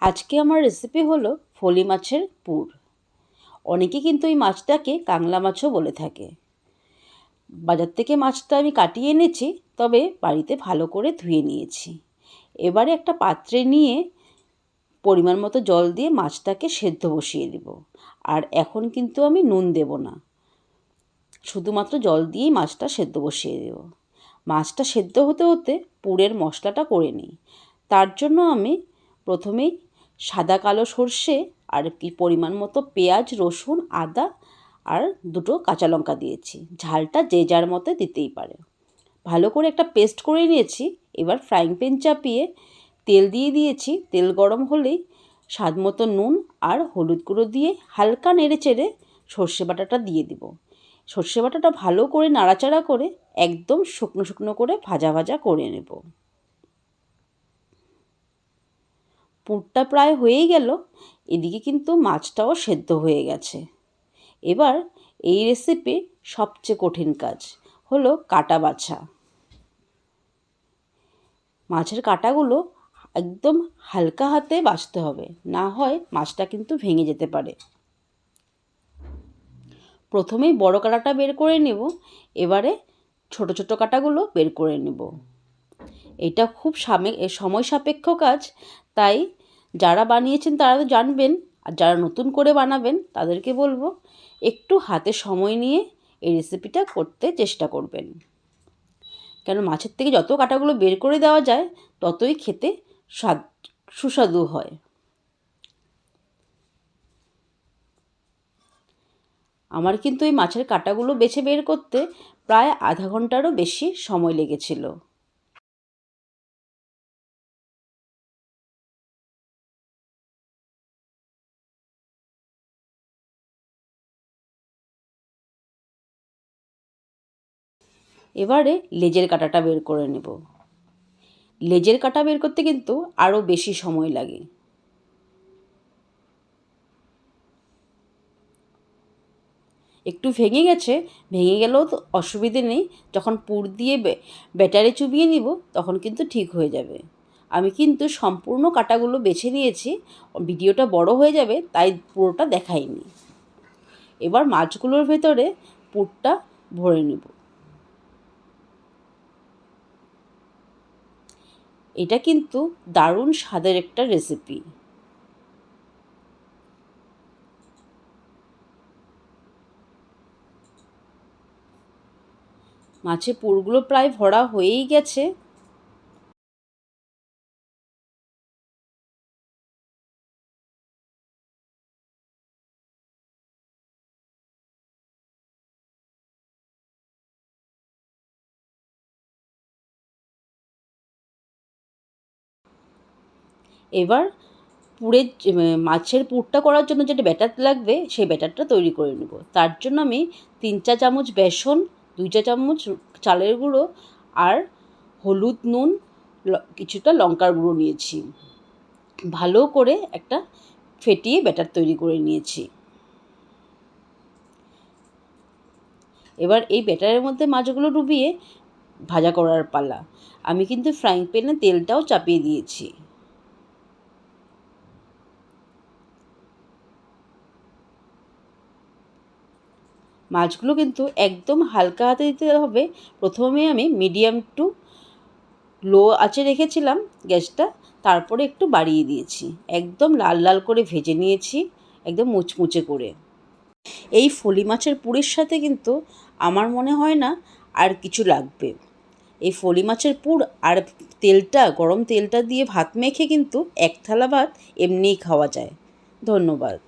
আজকে আমার রেসিপি হলো ফলি মাছের পুর। অনেকে কিন্তু এই মাছটাকে কাংলা মাছও বলে থাকে। বাজার থেকে মাছটা আমি কাটিয়ে এনেছি, তবে বাড়িতে ভালো করে ধুয়ে নিয়েছি। এবারে একটা পাত্রে নিয়ে পরিমাণ মতো জল দিয়ে মাছটাকে সেদ্ধ বসিয়ে দেব। আর এখন কিন্তু আমি নুন দেব না। শুধুমাত্র জল দিয়েই মাছটা সেদ্ধ বসিয়ে দেব। মাছটা সেদ্ধ হতে হতে পুরের মশলাটা করে নিই। তার জন্য আমি প্রথমেই সাদা, কালো সর্ষে আর কি পরিমাণ মতো পেঁয়াজ, রসুন, আদা আর দুটো কাঁচা লঙ্কা দিয়েছি। ঝালটা যে যার মতে দিতেই পারে। ভালো করে একটা পেস্ট করে নিয়েছি। এবার ফ্রাইং প্যান চাপিয়ে তেল দিয়ে দিয়েছি। তেল গরম হলেই স্বাদ মতো নুন আর হলুদ গুঁড়ো দিয়ে হালকা নেড়ে চেড়ে সর্ষে বাটাটা দিয়ে দিব। সর্ষে বাটাটা ভালো করে নাড়াচাড়া করে একদম শুকনো শুকনো করে ভাজা ভাজা করে নেব। পুরটা প্রায় হয়েই গেল, এদিকে কিন্তু মাছটাও সেদ্ধ হয়ে গেছে। এবার এই রেসিপি সবচেয়ে কঠিন কাজ হলো কাটা বাছা। মাছের কাটাগুলো একদম হালকা হাতে বাছতে হবে, না হয় মাছটা কিন্তু ভেঙে যেতে পারে। প্রথমেই বড় কাটাটা বের করে নেব, এবারে ছোট ছোট কাটাগুলো বের করে নেব। এটা খুব সামে সময় সাপেক্ষ কাজ, তাই যারা বানিয়েছেন তারা তো জানবেন, আর যারা নতুন করে বানাবেন তাদেরকে বলব, একটু হাতে সময় নিয়ে এই রেসিপিটা করতে চেষ্টা করবেন। কেন মাছের থেকে যত কাটাগুলো বের করে দেওয়া যায়, ততই খেতে স্বাদ, সুস্বাদু হয়। আমার কিন্তু এই মাছের কাটাগুলো বেছে বের করতে প্রায় আধা ঘন্টারও বেশি সময় লেগেছিল। এবারে লেজের কাটাটা বের করে নেব। লেজের কাটা বের করতে কিন্তু আরও বেশি সময় লাগে। একটু ভেঙে গেছে, ভেঙে গেলেও তো অসুবিধে নেই। যখন পুর দিয়ে ব্যাটারে চুবিয়ে নিব, তখন কিন্তু ঠিক হয়ে যাবে। আমি কিন্তু সম্পূর্ণ কাটাগুলো বেছে নিয়েছি, ভিডিওটা বড় হয়ে যাবে, তাই পুরোটা দেখাইনি। এবার মাছগুলোর ভেতরে পুরটা ভরে নেব। এটা কিন্তু দারুণ স্বাদের একটা রেসিপি মাছের পুরগুলো প্রায় ভরা হয়েই গেছে। এবার পুরের মাছের পুরটা করার জন্য যেটা ব্যাটার লাগবে, সেই ব্যাটারটা তৈরি করে নেব। তার জন্য আমি তিন চা চামচ বেসন, দুই চা চামচ চালের গুঁড়ো আর হলুদ নুন কিছুটা লঙ্কার গুঁড়ো নিয়েছি। ভালো করে একটা ফেটিয়ে ব্যাটার তৈরি করে নিয়েছি। এবার এই ব্যাটারের মধ্যে মাছগুলো ডুবিয়ে ভাজা করার পালা। আমি কিন্তু ফ্রাইং প্যানে তেলটাও চাপিয়ে দিয়েছি। মাছগুলো কিন্তু একদম হালকা হাতে দিতে হবে। প্রথমে আমি মিডিয়াম টু লো আঁচে রেখেছিলাম গ্যাসটা, তারপরে একটু বাড়িয়ে দিয়েছি। একদম লাল লাল করে ভেজে নিয়েছি, একদম মুচমুচে করে। এই ফলি মাছের পুরের সাথে কিন্তু আমার মনে হয় না আর কিছু লাগবে। এই ফলি মাছের পুর আর তেলটা, গরম তেলটা দিয়ে ভাত মেখে কিন্তু এক থালা ভাত এমনিই খাওয়া যায়। ধন্যবাদ।